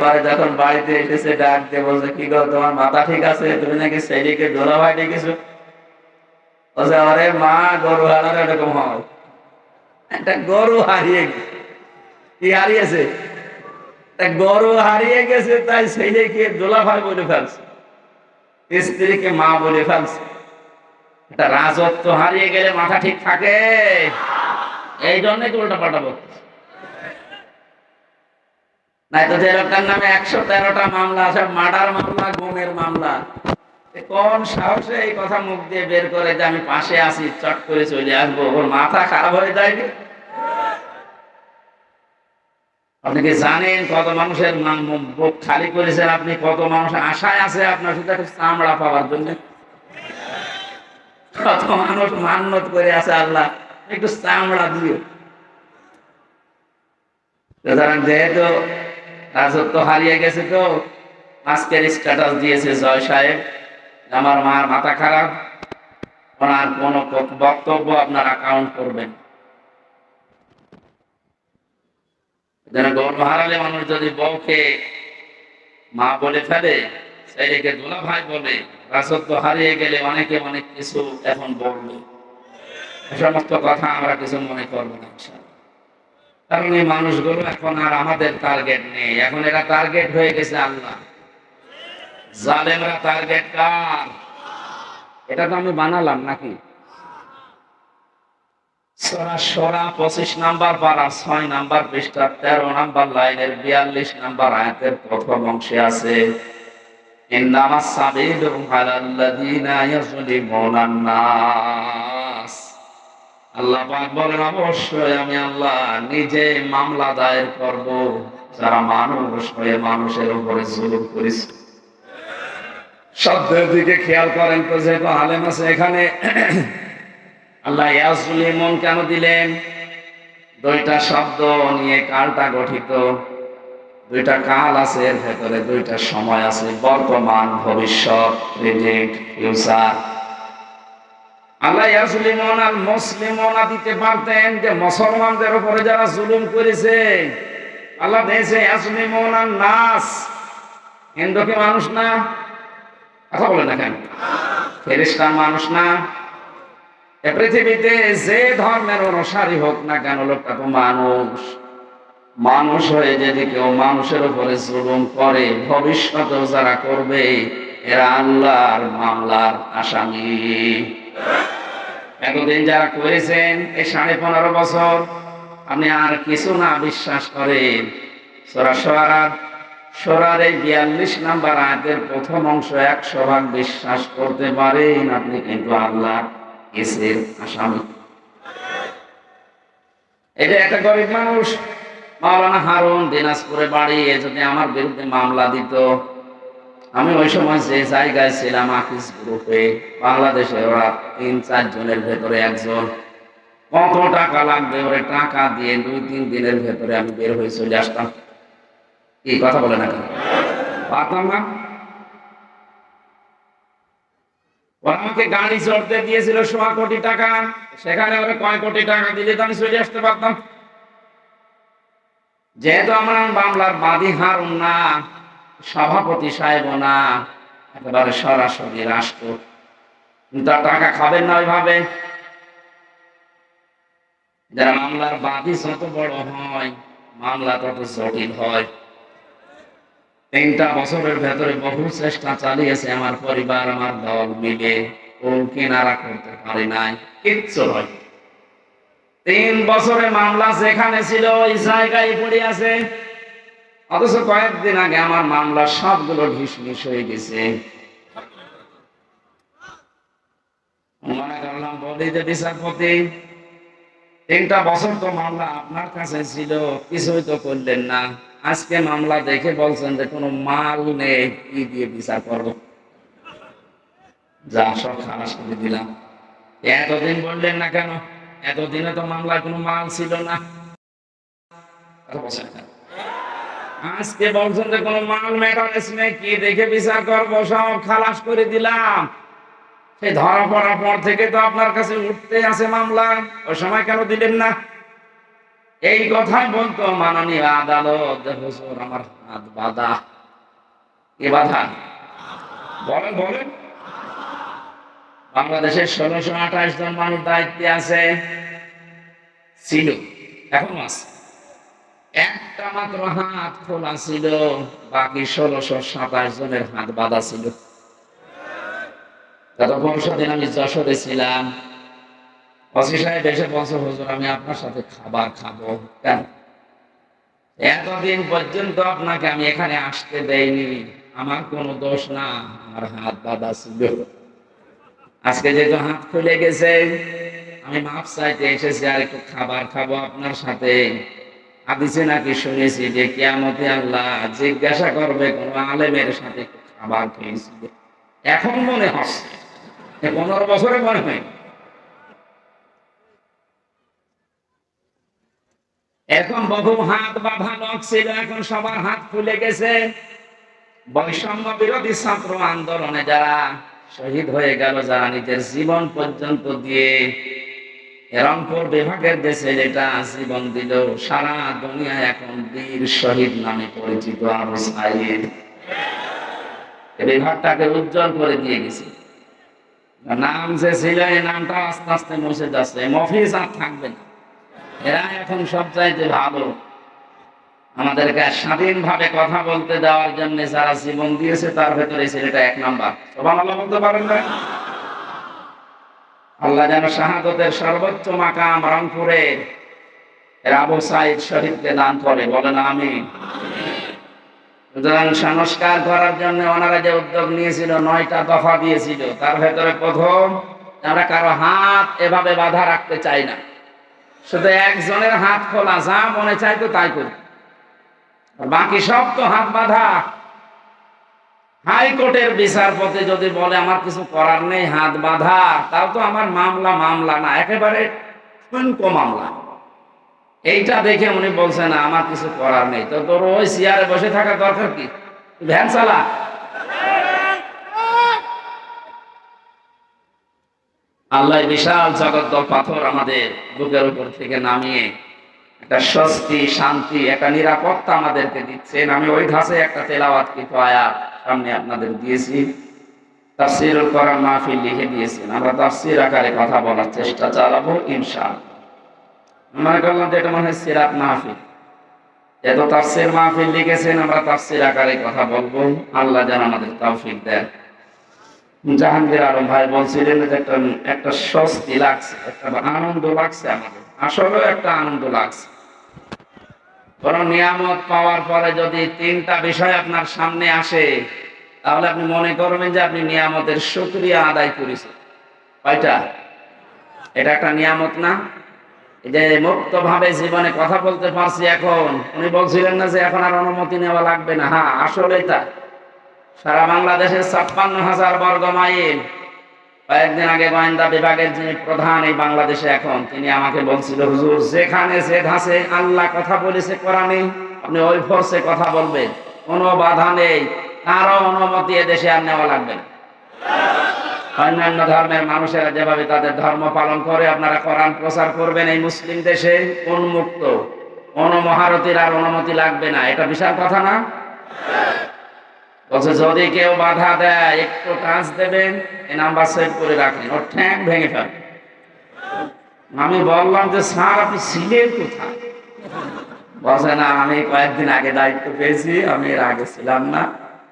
পরে যখন বাড়িতে এসেছে, ডাক দিয়ে বলছে, কি তোমার মাথা ঠিক আছে? তুমি নাকি ভাই ডেকেছো? বলছে, আরে মা, গরু হারানো এরকম হয়। একটা গরু হারিয়ে কি হারিয়েছে? গরু হারিয়ে গেছে, তাই সেইদিকে দোলা ভাই বলে ফেলছে। স্ত্রীকে মা বলে ফেলছে। রাজত্ব হারিয়ে গেলে মাথা ঠিক থাকে। এই জন্যই তো উল্টা পাল্টা নাই তো নামে একশো তেরোটা মামলা আছে, মার্ডার মামলা, গুমের মামলা। কোন সাহসে এই কথা মুখ দিয়ে বের করে যে আমি পাশে আছি, চট করে চলে আসব? ওর মাথা খারাপ হয়ে যায় কি? আপনি কি জানেন কত মানুষের বুক খালি করেছেন? আপনি কত মানুষ আশায় আছে আপনার সাথে একটু চামড়া পাওয়ার জন্য? কত মানুষ মান্যত করে আছে আল্লাহ, একটু চামড়া সুতরাং যেহেতু রাজত্ব হারিয়ে গেছে তো। আজকের স্ট্যাটাস দিয়েছে জয় সাহেব। আমার মার মাথা খারাপ। ওনার কোন বক্তব্য আপনারা কাউন্ট করবেন। যেন গৌরব হারালে মানুষ যদি বউকে মা বলে ফেলে ছেলেকে দোলা ভাই বলে, রাজত্ব হারিয়ে গেলে অনেকে অনেক কিছু এখন বলবে। সমস্ত কথা আমরা কিছু মনে করব না। কারণ এই মানুষগুলো এখন আর আমাদের টার্গেট নেই। এখন এরা টার্গেট হয়ে গেছে আল্লাহ। জালেমরা টার্গেট কার? এটা তো আমি বানালাম নাকি? পঁচিশ নাম্বার পারা, ছয় নাম্বার পৃষ্ঠা, তেরো নাম্বার লাইনের বিয়াল্লিশ নাম্বার আয়াতের প্রথম অংশে আছে নাস আল্লাহ বলেন, অবশ্যই আমি আল্লাহ নিজে মামলা দায়ের করব। যারা মানুষ হয়ে মানুষের উপরে জুলুম করেছে। শব্দের দিকে খেয়াল করেন তো, যেহেতু আলেম আছে এখানে। আল্লাহ ইয়াজলিমন কেন দিলেন? দুইটা শব্দ নিয়ে কালটা গঠিত। দুইটা কাল আছে, এর ভেতরে দুইটা সময় আছে। বর্তমান, ভবিষ্যৎ প্রেজেন্ট ফিউচার। আল্লাহ ইয়াজলিমন আর মুসলিমনা দিতে পারতেন যে মুসলমানদের উপরে যারা জুলুম করেছে, আল্লাহ দিয়েছে ইয়াজলিমন আর নাস। হিন্দু কি মানুষ না? কথা বলে না কেন? ফেরিস্তান মানুষ না? পৃথিবীতে যে ধর্মের অনুসারী হোক না কেন, লোকটা তো মানুষ। মানুষ হয়ে যদি কেউ মানুষের উপরে জুলুম করে, ভবিষ্যতেও যারা করবে, এরা আল্লাহর মামলার আসামি। এতদিন যারা করেছেন, এই সাড়ে পনেরো বছর, আপনি আর কিছু না বিশ্বাস করেন। সোরা সোয়ারার এই বিয়াল্লিশ নাম্বার প্রথম অংশ একশো ভাগ বিশ্বাস করতে পারেন আপনি, কিন্তু আল্লাহ কেসের আসামি। এটা একটা গরিব মানুষ, মাওলানা হারুন দিনাজপুরে বাড়ি যদি আমার বিরুদ্ধে মামলা দিত আমি ওই সময় যে জায়গায় ছিলাম আকিস গ্রুপে, বাংলাদেশে ওরা তিন, চার জনের ভেতরে একজন। কত টাকা লাগবে ওরে টাকা দিয়ে দুই, তিন দিনের ভেতরে আমি বের হয়ে চলে আসতাম। কি কথা বলে না পারতাম না? ওরা আমাকে গাড়ি চড়তে দিয়েছিল সোয়া কোটি টাকা। সেখানে ওরা কয় কোটি টাকা দিলে তো আমি চলে আসতে পারতাম। যেহেতু আমার বাংলার বাদী হারুন না সভাপতি সাহেব না, একেবারে সরাসরি রাষ্ট্র। কিন্তু টাকা খাবেন না ওইভাবে। যারা মামলার বাদী যত বড় হয়, মামলা তত জটিল হয়। তিনটা বছরের ভেতরে বহু চেষ্টা চালিয়েছে আমার পরিবার, আমার দল মিলে। কোন কিনারা করতে পারে নাই, কিচ্ছু হয়। তিন বছরে মামলা যেখানে ছিল, ওই জায়গায় পড়ে আছে। অথচ কয়েকদিন আগে আমার মামলা সবগুলো ঢিসমিস হয়ে গেছে। মনে করলাম বলি যে বিচারপতি, তিনটা বছর তো মামলা আপনার কাছে ছিল, কিছুই তো করলেন না। আজকে মামলা দেখে বলছেন যে কোনো মাল নেই, কি দিয়ে বিচার করব? যা সব খালাস করে দিলাম। এতদিন বললেন না কেন? এতদিনে তো মামলায় কোনো মাল ছিল না। কথা? আজকে বলছেন যে কোনো মাল ম্যাটারেস নেই, কি দেখে বিচার করব? সব খালাস করে দিলাম। সেই ধরা পড়ার পর থেকে তো আপনার কাছে উঠতে আছে মামলা। ওই সময় কেন দিলেন না? এই কথাই বলতো মাননীয় আদালত হুজুর আমার হাত বাঁধা। কে বাধা? বলেন বলেন। বাংলাদেশের ষোলোশো আঠাশ জন মানুষ দায়িত্বে আছে। ছিল, এখন আছে। একটা মাত্র হাত খোলা ছিল, বাকি ষোলোশো সাতাশ জনের হাত বাঁধা ছিল। আমি যশোরে ছিলাম। সাহেব এসে হুজুর, আমি আপনার সাথে খাবার খাব। কেন? এতদিন পর্যন্ত আপনাকে আমি এখানে আসতে দেইনি। আমার কোনো দোষ না, আমার হাত বাঁধা ছিল। আজকে যেহেতু হাত খুলে গেছে, আমি মাপ চাইতে এসেছি আর একটু খাবার খাব আপনার সাথে। হাদিসে নাকি শুনেছি যে কিয়ামতে আল্লাহ জিজ্ঞাসা করবে কোন আলেমের সাথে খাবার খেয়েছিল এখন মনে হচ্ছে পনেরো বছরে মনে হয়। এখন বহু হাত বাঁধা লোক ছিল, এখন সবার হাত খুলে গেছে। বৈষম্য বিরোধী ছাত্র আন্দোলনে যারা শহীদ হয়ে গেল, যারা নিজের জীবন পর্যন্ত দিয়ে রংপুর বিভাগের দেশে যেটা জীবন দিল সারা দুনিয়া এখন বীর শহীদ নামে পরিচিত আরও সাইদ বিভাগটাকে উজ্জ্বল করে দিয়ে গেছে। নাম যে ছিল এই নামটা আস্তে আস্তে মুছে যাচ্ছে। মফিজ আর থাকবে না। এরা এখন সব চাইতে ভালো। আমাদেরকে স্বাধীনভাবে কথা বলতে দেওয়ার জন্য যারা জীবন দিয়েছে, তার ভেতরে ছেলেটা এক নাম্বার। সবান আল্লাহ বলতে পারেন না? আল্লাহ যেন শাহাদতের সর্বোচ্চ মাকাম রংপুরে আবু সাইদ শহীদকে দান করে। বলেন আমি সুতরাং সংস্কার করার জন্য ওনারা যে উদ্যোগ নিয়েছিল, নয়টা দফা দিয়েছিল, তার ভেতরে প্রথম আমরা কারও হাত এভাবে বাধা রাখতে চাই না, শুধু একজনের হাত খোলা, যা মনে চাইতো তাই করি বাকি সব তো হাত বাঁধা। হাইকোর্টের বিচারপতি যদি বলে, আমার কিছু করার নেই, হাত বাঁধা, তাও তো আমার মামলা মামলা না, একেবারে মামলা। এইটা দেখে উনি বলছেন না আমার কিছু করার নেই। তো তোর ওই চেয়ারে বসে থাকা দরকার কি? ভ্যান চালা। আল্লাহ বিশাল জগদ্দল পাথর আমাদের বুকের উপর থেকে নামিয়ে একটা স্বস্তি, শান্তি, একটা নিরাপত্তা আমাদেরকে দিচ্ছেন। আমি ওই ধাসে একটা তেলাওয়াত কিন্তু আয়াত? সামনে আপনাদের দিয়েছি। তাফসিরুল কোরআন মাহফিল লিখে দিয়েছেন। আমরা তাফসির আকারে কথা বলার চেষ্টা চালাবো, ইনশাআল্লাহ। মনে করলাম যে এটা মনে হয় সিরাত মাহফিল। এত তাফসির মাহফিল লিখেছেন, আমরা তাফসির আকারে কথা বলব। আল্লাহ যেন আমাদের তৌফিক দেন। জাহাঙ্গীর আলম ভাই বলছিলেন একটা একটা স্বস্তি লাগছে, একটা আনন্দ লাগছে আমাদের। আসলে একটা আনন্দ লাগছে। কোন নিয়ামত পাওয়ার পরে যদি তিনটা বিষয় আপনার সামনে আসে, তাহলে আপনি মনে করবেন যে আপনি নিয়ামতের শুক্রিয়া আদায় করেছেন। কয়টা? এটা একটা নিয়ামত না? যে মুক্ত ভাবে জীবনে কথা বলতে পারছি এখন। উনি বলছিলেন না যে এখন আর অনুমতি নেওয়া লাগবে না। হ্যাঁ আসলে তা সারা বাংলাদেশের ছাপ্পান্ন হাজার বর্গ মাইল কয়েকদিন আগে গোয়েন্দা বিভাগের যিনি প্রধান এই বাংলাদেশে এখন, তিনি আমাকে বলছিল, হুজুর, যেখানে যে ধাসে আল্লাহ কথা বলেছে কোরআনে। আপনি ওই ফোর্সে কথা বলবেন, কোনো বাধা নেই। কারও অনুমতি দেশে আর নেওয়া লাগবে না। অন্যান্য ধর্মের মানুষেরা যেভাবে তাদের ধর্ম পালন করে, আপনারা কোরআন প্রচার করবেন এই মুসলিম দেশে, উন্মুক্ত। কোন মহারতির আর অনুমতি লাগবে না। এটা বিশাল কথা না? যদি কেউ বাধা দেয়, একটু টাচ দেবেন, এই নাম্বার সেভ করে রাখেন। ওর ঠ্যাং ভেঙে ফেলেন আমি বললাম যে, স্যার, আপনি ছিলেন কোথায়? না, আমি কয়েকদিন আগে দায়িত্ব পেয়েছি, আমি এর আগে ছিলাম না।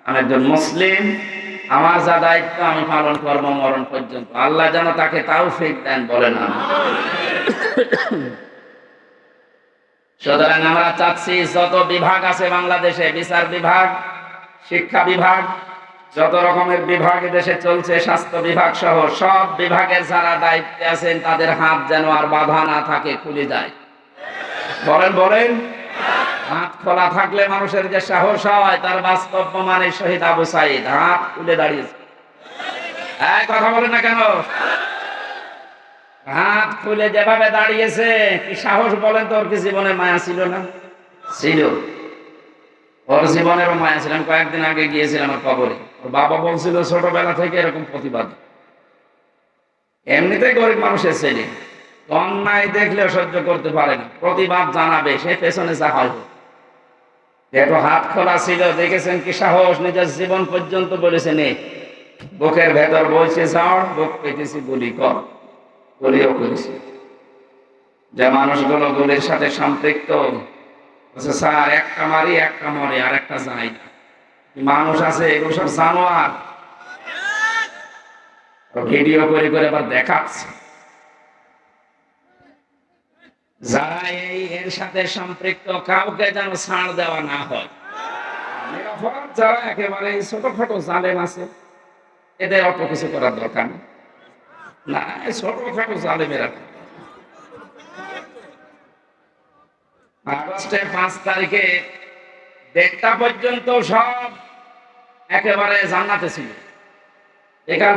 আমি একজন মুসলিম, আমার যা দায়িত্ব, আমি পালন করব, মরণ পর্যন্ত। আল্লাহ যেন তাকে তাও ফেক দেন বলে না। সুতরাং আমরা চাচ্ছি, যত বিভাগ আছে বাংলাদেশে, বিচার বিভাগ শিক্ষা বিভাগ, যত রকমের বিভাগ দেশে চলছে, স্বাস্থ্য বিভাগ সহ সব বিভাগের যারা দায়িত্বে আছেন, তাদের হাত যেন আর বাধা না থাকে, খুলে যায়। বলেন বলেন। হাত খোলা থাকলে মানুষের যে সাহস হয়, তার বাস্তব মানে শহীদ আবু সাইদ। হাত খুলে দাঁড়িয়েছে। এক কথা বলে না কেন? হাত খুলে যেভাবে দাঁড়িয়েছে, কি সাহস বলেন তোর কি জীবনে মায়া ছিল না? ছিল। ওর জীবনেরও মায়া ছিল। আমি কয়েকদিন আগে গিয়েছিলাম কবরে। ওর বাবা বলছিল, ছোটবেলা থেকে এরকম প্রতিবাদ। এমনিতেই গরিব মানুষের ছেলে। অন্যায় দেখলেও সহ্য করতে পারে না। প্রতিবাদ জানাবে, সে পেছনে যা হয়। একটু হাত খোলা ছিল, দেখেছেন কি সাহস? নিজের জীবন পর্যন্ত বলেছে, নে, বুকের ভেতর বলছে ঝড়, বুক পেতেছি গুলি, কর। গুলিও করেছি। যে মানুষগুলো গুলির সাথে সম্পৃক্ত বলছে স্যার, একটা মারি, একটা মরে, আর একটা যায় না। মানুষ আছে, এগুলো সব জানোয়ার। ভিডিও করে করে আবার দেখাচ্ছে। যারা এই এর সাথে সম্পৃক্ত, কাউকে যেন ছাড় দেওয়া না হয়। যারা একেবারে ছোটখাটো জালেম আছে, এদের অত কিছু করার দরকার না ছোটখাটো জালেমেরা আগস্টের পাঁচ তারিখে দেড়টা পর্যন্ত সব একেবারে জান্নাতে ছিল।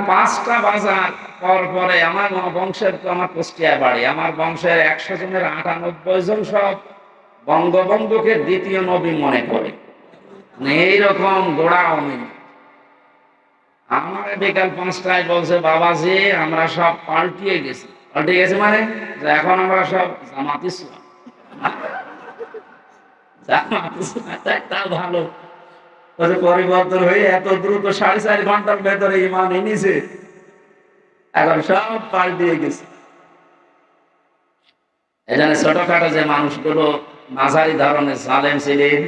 পাঁচটা বাজার পর পরে আমার বংশের তো আমার কুষ্টিয়া বাড়ি। আমার বংশের একশো জনের আটানব্বই জন সব বঙ্গবন্ধুকে দ্বিতীয় নবী মনে করে। মানে এইরকম গোড়া অমিন আমার বিকাল পাঁচটায় বলছে, বাবাজি, আমরা সব পাল্টিয়ে গেছি। পাল্টে গেছি মানে? এখন আমরা সব জামাত ইসলাম। ভালো পরিবর্তন হয়ে এত দ্রুত সাড়ে চার ঘণ্টার ভেতরে ইমান এনেছে এখন সব পাল্টিয়ে গেছে এখানে ছোটখাটো যে মানুষগুলো মাঝারি ধরনের জালেম ছিলেন,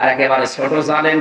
আর একেবারে ছোট জালেম